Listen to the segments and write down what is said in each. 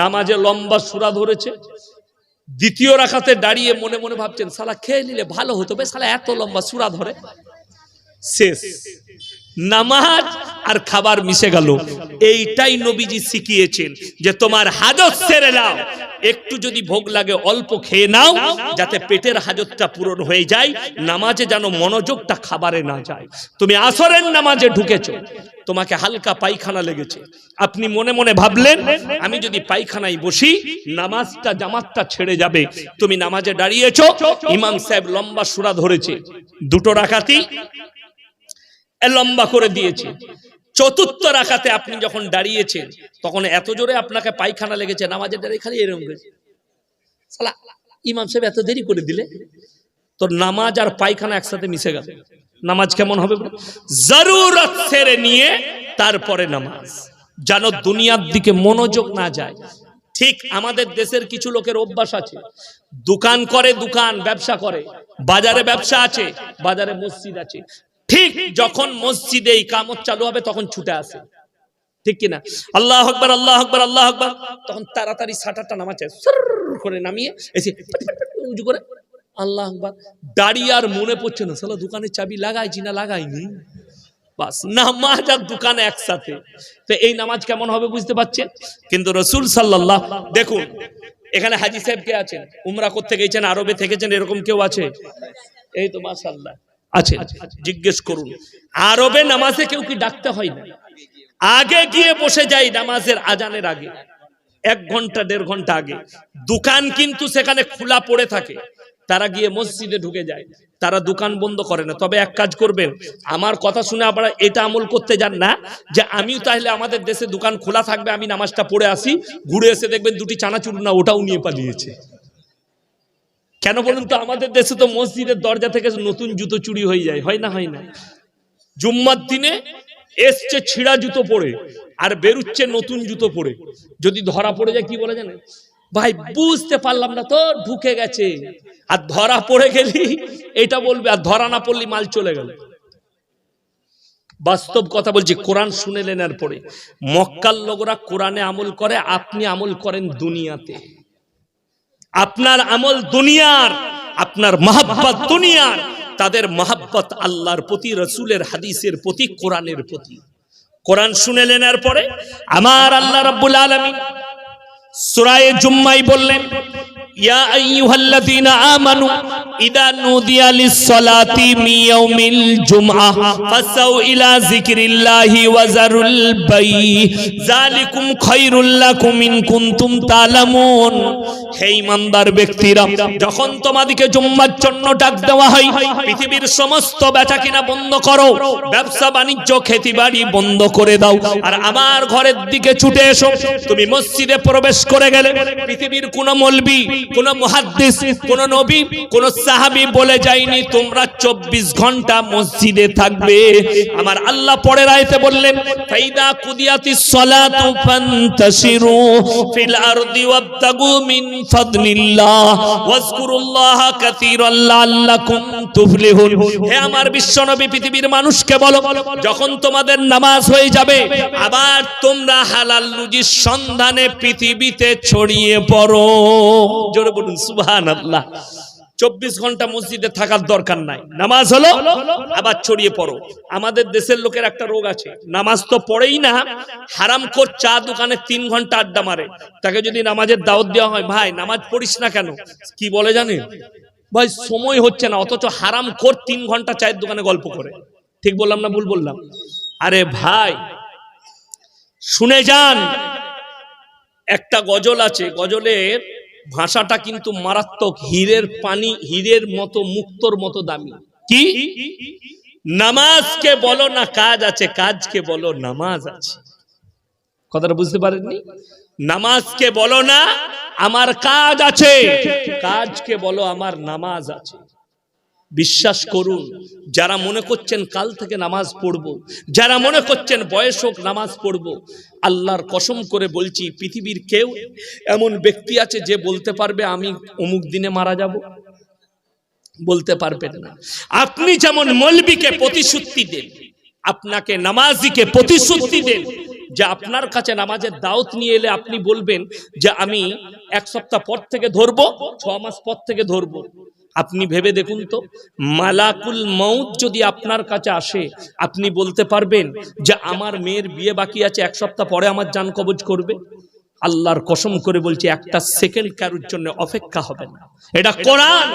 নামাজে লম্বা সুরা ধরেছে। দ্বিতীয় রাখাতে দাঁড়িয়ে মনে মনে ভাবছেন, সালা খেয়ে নিলে ভালো হতো বে, সালা এত লম্বা সুরা ধরে। শেষ। নামাজ আর খাবার মিশে গেল। এইটাই নবীজি শিখিয়েছেন যে তোমার হাজত সেরে নাও। একটু যদি ভোগ লাগে, অল্প খেয়ে নাও, যাতে পেটের হাজতটা পূরণ হয়ে যায়। নামাজে যেন মনোযোগটা খাবারে না যায়। তুমি আসরের নামাজে ঢুকেছো, তোমাকে হালকা পায়খানা লেগেছে। আপনি মনে মনে ভাবলেন, আমি যদি পায়খানায় বসি, নামাজটা, জামাতটা ছেড়ে যাবে। তুমি নামাজে দাঁড়িয়েছ, ইমাম সাহেব লম্বা সুরা ধরেছে। দুটো রাখাতি লম্বা করে দিয়েছে। চতুর্থ রাখাতে আপনি যখন দাঁড়িয়েছেন, তখন এত জোরে আপনাকে পায়খানা লেগেছে, নামাজের দাঁড়িয়ে খালি এরকম করেছে সালা, ইমাম সাহেব এত দেরি করে দিলে? তো নামাজ আর পায়খানা একসাথে মিশে গেল। নামাজ কেমন হবে জরুরত ছেড়ে নিয়ে তারপরে নামাজ। যেন দুনিয়ার দিকে মনোযোগ না যায়। ঠিক আমাদের দেশের কিছু লোকের অভ্যাস আছে। দোকান করে দোকান, ব্যবসা করে। বাজারে ব্যবসা আছে, বাজারে মসজিদ আছে। ঠিক যখন মসজিদে কামত চালু হবে তখন ছুটে আসে। ঠিক কিনা? আল্লাহ আকবর আল্লাহ আকবর আল্লাহ আকবর। তখন তাড়াতাড়ি সাঁটারটা নামাচ্ছে করে নামিয়ে এসে উঁচু করে। আল্লাহ আকবর। দাঁড়িয়ে আর মনে পড়ছে না। সালা দোকানের চাবি লাগাইছি না লাগাইনি? বাস, নামাজ দোকান একসাথে। তো এই নামাজ কেমন হবে বুঝতে পারছেন? কিন্তু রসুল দেখুন, এখানে হাজি কে আছেন? উমরা করতে গেছেন? আরবে থেকেছেন? এরকম কেউ আছে? এই তো মাশাল্লাহ আছে জিজ্ঞেস করুন, আরবে নামাজে কেউ কি ডাকতে হয় না? আগে গিয়ে বসে যাই নামাজের আজানের আগে, এক ঘণ্টা, দেড় ঘণ্টা আগে। দোকান কিন্তু সেখানে খোলা পড়ে থাকে। তারা গিয়ে মসজিদে ঢুকে যায়। তারা দোকান বন্ধ করে না। তবে এক কাজ করবেন, আমার কথা শুনে আপনারা এটা আমল করতে যান না, যে আমিও তাহলে আমাদের দেশে দোকান খোলা থাকবে, আমি নামাজটা পড়ে আসি, ঘুরে এসে দেখবেন দুটি চানাচুর না, ওটাও নিয়ে পালিয়েছে। কেন বলুন তো? আমাদের দেশে তো মসজিদের দরজা থেকে নতুন জুতো চুরি হয়ে যায়, হয় না হয় না? জুম্মার দিনে এসছে ছিঁড়া জুতো পরে আর বেরুচ্ছে নতুন জুতো পরে। যদি ধরা পড়ে যায়, কি বলে জানেন? ভাই, বুঝতে পারলাম না তো, ঢুকে গেছে। আর ধরা পড়ে গেলি, এটা বলবে, আর ধরা না পড়লি মাল চলে গেল। বাস্তব কথা বলছি, কোরআন শুনে নেনার পরে মক্কার লোকরা কোরআনে আমল করে, আপনি আমল করেন দুনিয়াতে। আপনার আমল দুনিয়ার, আপনার মহাব্বত দুনিয়ার, তাদের মহাব্বত আল্লাহর প্রতি, রসুলের হাদিসের প্রতি, কোরআনের প্রতি। কোরআন শুনে নেনার পরে আমার আল্লাহ রাব্বুল আলামিন সূরায়ে জুম্মাই বললেন আমানু মিন বাই হে ঈমানদার ব্যক্তিরা যখন জুম্মার জন্য ডাক দেওয়া হয়, পৃথিবীর সমস্ত বেচাকেনা বন্ধ করো, ব্যবসা বাণিজ্য বন্ধ করে দাও। আর আমার ঘরের দিকে ছুটে এসো, তুমি মসজিদে প্রবেশ করে গেলে পৃথিবীর কোন মলবি, কোন মুহাদ্দিস, কোন নবী, কোন সাহাবী বলে যায়নি, তোমরা চব্বিশ ঘণ্টা মসজিদে থাকবে। আমার আল্লাহ পরের আয়তে বললেন, ফাইদা কুদিয়াতিস সালাতু ফান্তাশিরু ফিল আরদি ওয়াবতাগু মিন আমার পৃথিবীর মানুষকে বলো, যখন তোমাদের নামাজ হয়ে যাবে, আবার তোমরা সন্ধানে পৃথিবীতে ছড়িয়ে পড়ো। জোরে বলুন, সুবহানাল্লাহ। চব্বিশ ঘণ্টা মসজিদে থাকার দরকার নাই। নামাজ হলো আবার ছড়িয়ে পড়ো। আমাদের দেশের লোকের একটা রোগ আছে। নামাজ তো পড়েই না। হারাম কর চা দোকানে তিন ঘণ্টা আড্ডা মারে। তাকে যদি নামাজের দাওয়াত দেওয়া হয়, ভাই, নামাজ পড়িস না কেন? কি বলে জানেন? ভাই, সময় হচ্ছে না। অথচ হারাম কর তিন ঘণ্টা চায়ের দোকানে গল্প করে। ঠিক বললাম না ভুল বললাম? আরে ভাই, শুনে যান, একটা গজল আছে। গজলের ভাষাটা কিন্তু মারাত্মক, হীরের পানি, হীরের মতো, মুক্তর মতো দামি। কি? নামাজকে বলো না কাজ আছে, কাজকে বলো নামাজ আছে। কথাটা বুঝতে পারেননি? নামাজকে বলো না, আমার কাজ আছে, কাজকে বলো আমার নামাজ আছে। বিশ্বাস করুন, যারা মনে করছেন কাল থেকে নামাজ পড়ব, যারা মনে করছেন বয়স হোক নামাজ পড়ব, আল্লাহর কসম করে বলছি, পৃথিবীর কেউ এমন ব্যক্তি আছে যে বলতে পারবে, আমি অমুক দিনে মারা যাব? বলতে পারবেন না। আপনি যেমন মলবিকে প্রতিশ্রুতি দেন, আপনাকে নামাজিকে প্রতিশ্রুতি দেন, যে আপনার কাছে নামাজের দাওয়াত নিয়ে এলে আপনি বলবেন যে, আমি এক সপ্তাহ পর থেকে ধরবো, ছ মাস পর থেকে ধরবো। আপনি ভেবে দেখুন তো, মালাকুল মৌত যদি আপনার কাছে আসে, আপনি বলতে পারবেন যে আমার মেয়ের বিয়ে বাকি আছে, এক সপ্তাহ পরে আমার যান কবজ করবে? আল্লাহর কসম করে বলছি, একটা সেকেন্ড কারোর জন্য অপেক্ষা হবে না। এটা কোরআন।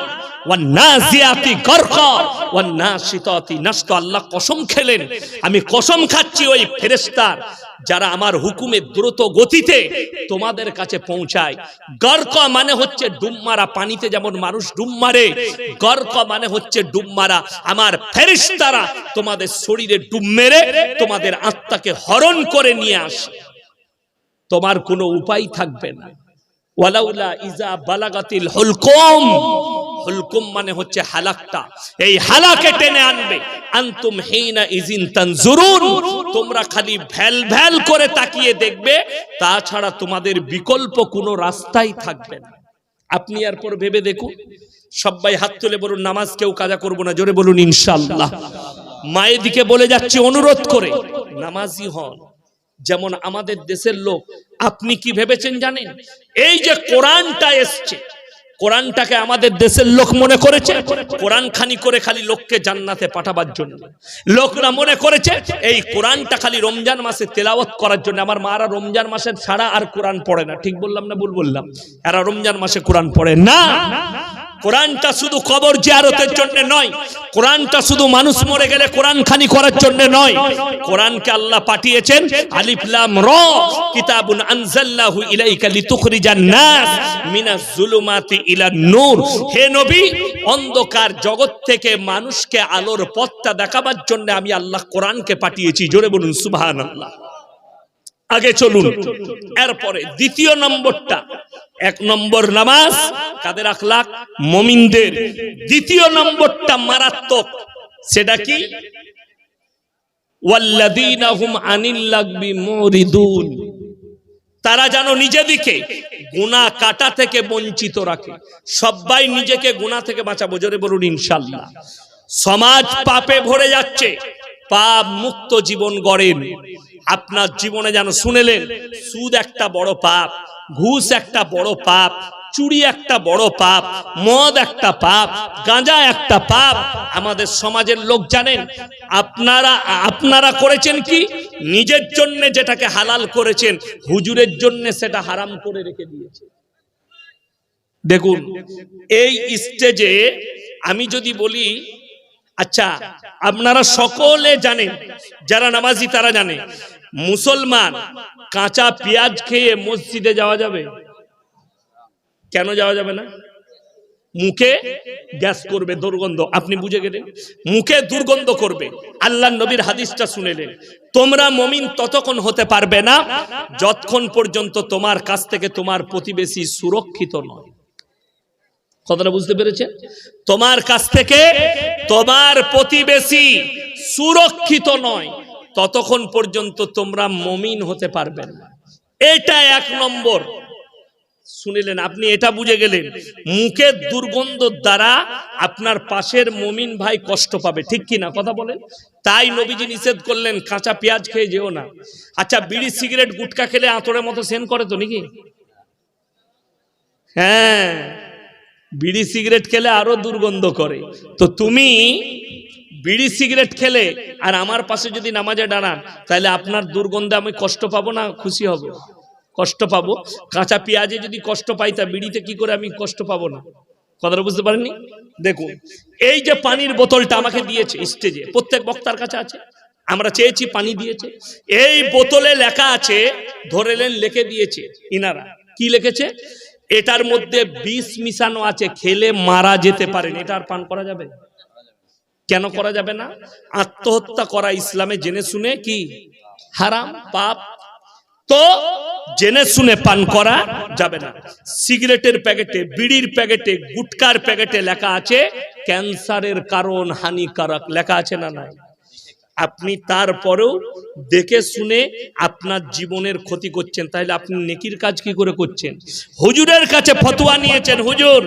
যারা আমার হুকুমে দ্রুত গতিতে তোমাদের কাছে পৌঁছায়। গর্ক মানে হচ্ছে ডুব মারা, পানিতে যেমন মানুষ ডুব মারে, গর্ক মানে হচ্ছে ডুব মারা। আমার ফেরেশতারা তোমাদের শরীরে ডুব মেরে তোমাদের আত্মাকে হরণ করে নিয়ে আসে। তোমার কোনো উপায় থাকবে না। ওয়ালাউলা ইজা বালাগাতিল মানে হচ্ছে হালাকটা। এই হালাকে টেনে আনবে। আনতুম হিনা ইজিন তানজুরুন। তোমরা খালি ভ্যাল ভ্যাল করে তাকিয়ে দেখবে, তাছাড়া তোমাদের বিকল্প কোনো রাস্তাই থাকবে না। আপনি এরপর ভেবে দেখুন, সবাই হাত তুলে বলুন, নামাজ কেউ কাজা করব না, জোরে বলুন ইনশাআল্লাহ। মায়ের দিকে বলে যাচ্ছে অনুরোধ করে, নামাজি হন। যেমন আমাদের দেশের লোক, আপনি কি ভেবেছেন জানেন? এই যে কোরআনটা এসছে, কোরআনটাকে আমাদের দেশের লোক মনে করেছে? কোরআন খানি করে খালি লোককে জান্নাতে পাঠাবার জন্য। লোকরা মনে করেছে, এই কোরআনটা খালি রমজান মাসে তেলাওয়াত করার জন্য। আমার মারা রমজান মাসের ছাড়া আর কোরআন পড়ে না। ঠিক বললাম না ভুল বললাম? এরা রমজান মাসে কোরআন পড়ে না। কোরআনটা শুধু কবর জিয়ারতের জন্য নয়, কোরআনটা শুধু মানুষ মরে গেলে কোরআন খানি করার জন্য নয়, কোরআনকে আল্লাহ পাঠিয়েছেন আলিফ লাম র, কিতাবুন আনজালনাহু ইলাইকা লিতুখরিজান নাস মিনাজ জুলুমাতি ইলা নূর। হে নবী, অন্ধকার জগৎ থেকে মানুষকে আলোর পথটা দেখাবার জন্য আমি আল্লাহ কোরআনকে পাঠিয়েছি। জোরে বলুন, সুবহানাল্লাহ। আগে চলুন। এরপরে দ্বিতীয় নম্বরটা। এক নম্বর নামাজ, কাদের আখলাক? মমিনদের। দ্বিতীয় নম্বরটা মারাত্মক। সেটা কি? তারা যেন নিজেদিকে গুনাহ কাটা থেকে বঞ্চিত রাখে। সবাই নিজেকে গুনাহ থেকে বাঁচাবো। জোরে বলুন ইনশাল্লাহ সমাজ পাপে ভরে যাচ্ছে। পাপ মুক্ত জীবন গড়েন। আপনার জীবনে যেন শুনেলেন, সুদ একটা বড় পাপ, ঘুষ একটা বড় পাপ, চুরি একটা বড় পাপ, মদ একটা পাপ, গাঁজা একটা পাপ, আমাদের সমাজের লোক জানেন, আপনারা আপনারা করেছেন কি? নিজের জন্য যেটাকে হালাল করেছেন, হুজুরের জন্য সেটা হারাম করে রেখে দিয়েছে। দেখুন, এই স্টেজে আমি যদি বলি আচ্ছা আপনারা সকলে জানেন, যারা নামাজি তারা জানে মুসলমান কাঁচা পেঁয়াজ খেয়ে মসজিদে যাওয়া যাবে? কেন যাওয়া যাবে না? মুখে গ্যাস করবে দুর্গন্ধ, আপনি বুঝে গেলেন? মুখে দুর্গন্ধ করবে। আল্লাহ নবীর হাদিসটা শুনেলেন। তোমরা মমিন ততক্ষণ হতে পারবে না যতক্ষণ পর্যন্ত তোমার কাছ থেকে তোমার প্রতিবেশী সুরক্ষিত নয়। কথাটা বুঝতে পেরেছেন? তোমার কাছ থেকে তোমার প্রতিবেশী সুরক্ষিত নয়। ততক্ষণ পর্যন্ত তোমরা মমিন হতে পারবে না। এটা এক নম্বর। শুনিলেন, আপনি এটা বুঝে গেলেন, মুখের দুর্গন্ধ দ্বারা আপনার পাশের মমিন ভাই কষ্ট পাবে, ঠিক কি না? কথা বলেন। তাই নবীজি নিষেধ করলেন, কাঁচা পেঁয়াজ খেয়ে যেও না। আচ্ছা বিড়ি, সিগারেট, গুটকা খেলে আঁতরের মতো সেন করে তো নাকি? হ্যাঁ বিড়ি, সিগারেট খেলে আরও দুর্গন্ধ করে। তো তুমি বিড়ি সিগারেট খেলে আর আমার পাশে যদি নামাজে দাঁড়ান, তাহলে আপনার দুর্গন্ধে আমি কষ্ট পাবো না, খুশি হব? কষ্ট পাবো? কাঁচা পেঁয়াজে যদি কষ্ট পাই, তা বিড়িতে কি করে আমি কষ্ট পাবো না? কথাটা বুঝতে পারেননি? দেখুন, এই যে পানির বোতলটা আমাকে দিয়েছে স্টেজে, প্রত্যেক বক্তার কাছে আছে, আমরা চেয়েছি পানি দিয়েছে, এই বোতলে লেখা আছে ধরেলেন লিখে দিয়েছে ইনারা। কি লিখেছে? এটার মধ্যে বিষ মিশানো আছে, খেলে মারা যেতে পারেন। এটা আর পান করা যাবে কেন করা যাবে না? আত্মহত্যা করা ইসলামে জেনে শুনে কি? হারাম, পাপ? তো জেনে শুনে পান করা যাবে না। সিগারেটের প্যাকেটে, বিড়ির প্যাকেটে, গুটকার প্যাকেটে লেখা আছে, ক্যান্সারের কারণ হানিকারক। লেখা আছে না নাই? আপনি তারপরেও দেখে শুনে আপনার জীবনের ক্ষতি করছেন। তাহলে আপনি নেকির কাজ কি করে করছেন? হুজুরের কাছে ফতোয়া নিয়েছেন, হুজুর,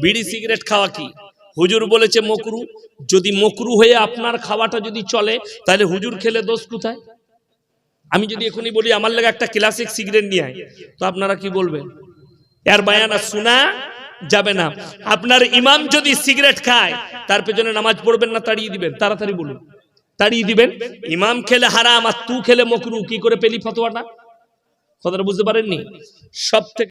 বিড়ি সিগারেট খাওয়া কি? হুজুর বলেছে মকরু। যদি মকরু হয়ে আপনার খাওয়াটা যদি চলে, তাহলে হুজুর খেলে দোষ কোথায়? আমি যদি এখনই বলি, আমার লেগে একটা ক্লাসিক সিগারেট নিয়ে আয়। তো আপনারা কি বলবেন? এর বায়ানা শোনা যাবে না। আপনার ইমাম যদি সিগারেট খায়, তার পেছনে নামাজ পড়বেন না, তাড়িয়ে দিবেন? তাড়াতাড়ি বলুন। তাড়িয়ে দিবেন? ইমাম খেলে হারাম আর তু খেলে মকরু, কি করে পেলি ফতোয়াটা? কথাটা বুঝতে পারেননি? সব থেকে